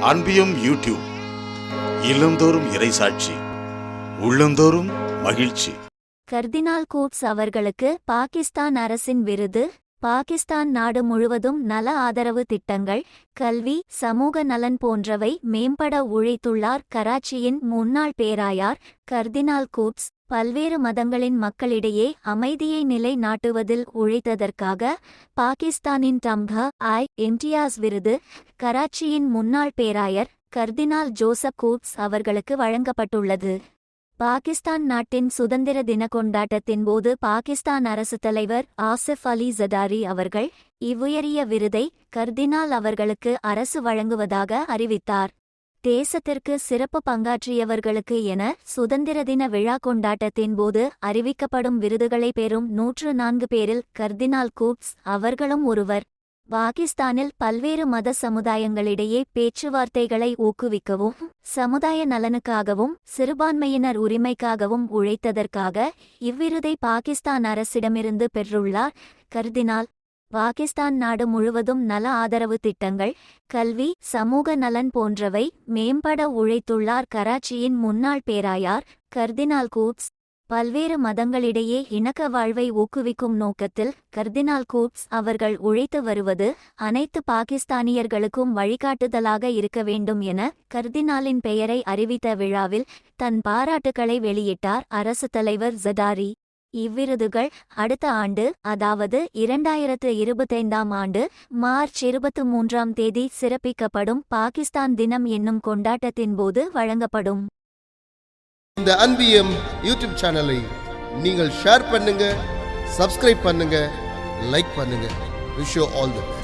அன்பியும் YouTube இல்லந்தோறும் இறைசாட்சி உள்ளந்தோறும் மகிழ்ச்சி. கர்தினால் கூப்ஸ் அவர்களுக்கு பாகிஸ்தான் அரசின் விருது. பாகிஸ்தான் நாடு முழுவதும் நல ஆதரவு திட்டங்கள் கல்வி சமூக நலன் போன்றவை மேம்பட உழைத்துள்ளார். கராச்சியின் முன்னாள் பேராயார் கர்தினால் கூப்ஸ் பல்வேறு மதங்களின் மக்களிடையே அமைதியை நிலை நாட்டுவதில் உழைத்ததற்காக பாகிஸ்தானின் டம்ஹா ஐ எம்டியாஸ் விருது கராச்சியின் முன்னாள் பேராயர் கர்தினால் ஜோசப் கூப்ஸ் அவர்களுக்கு வழங்கப்பட்டுள்ளது. பாகிஸ்தான் நாட்டின் சுதந்திர தின கொண்டாட்டத்தின் போது பாகிஸ்தான் அரசு தலைவர் ஆசிஃப் அலி ஜதாரி அவர்கள் இவ்வுயரிய விருதை கர்தினால் அவர்களுக்கு அரசு வழங்குவதாக அறிவித்தார். தேசத்திற்கு சிறப்பு பங்காற்றியவர்களுக்கு என சுதந்திர தின விழா கொண்டாட்டத்தின் போது அறிவிக்கப்படும் விருதுகளை பெறும் நூற்று நான்கு பேரில் கர்தினால் கூட்ஸ் அவர்களும் ஒருவர். பாகிஸ்தானில் பல்வேறு மத சமுதாயங்களிடையே பேச்சுவார்த்தைகளை ஊக்குவிக்கவும் சமுதாய நலனுக்காகவும் சிறுபான்மையினர் உரிமைக்காகவும் உழைத்ததற்காக இவ்விருதை பாகிஸ்தான் அரசிடமிருந்து பெற்றுள்ளார் கர்தினால். பாகிஸ்தான் நாடு முழுவதும் நல ஆதரவு திட்டங்கள் கல்வி சமூக நலன் போன்றவை மேம்பட உழைத்துள்ளார். கராச்சியின் முன்னாள் பேராயார் கர்தினால் கூப்ஸ் பல்வேறு மதங்களிடையே இணக்க வாழ்வை ஊக்குவிக்கும் நோக்கத்தில் கர்தினால் கூப்ஸ் அவர்கள் உழைத்து வருவது அனைத்து பாகிஸ்தானியர்களுக்கும் வழிகாட்டுதலாக இருக்க வேண்டும் என கர்தினாலின் பெயரை அறிவித்த விழாவில் தன் பாராட்டுக்களை வெளியிட்டார். அரசு தலைவர் ஜதாரி இவ்விருதுகள் அடுத்த ஆண்டு அதாவது இரண்டாயிரத்து இருபத்தைந்தாம் ஆண்டு மார்ச் இருபத்து மூன்றாம் தேதி சிறப்பிக்கப்படும் பாகிஸ்தான் தினம் என்னும் கொண்டாட்டத்தின் போது வழங்கப்படும். இந்த அன்பியம் யூடியூப் சேனலை நீங்கள் ஷேர் பண்ணுங்க சப்ஸ்கிரைப் பண்ணுங்க லைக் பண்ணுங்க. Wish all the best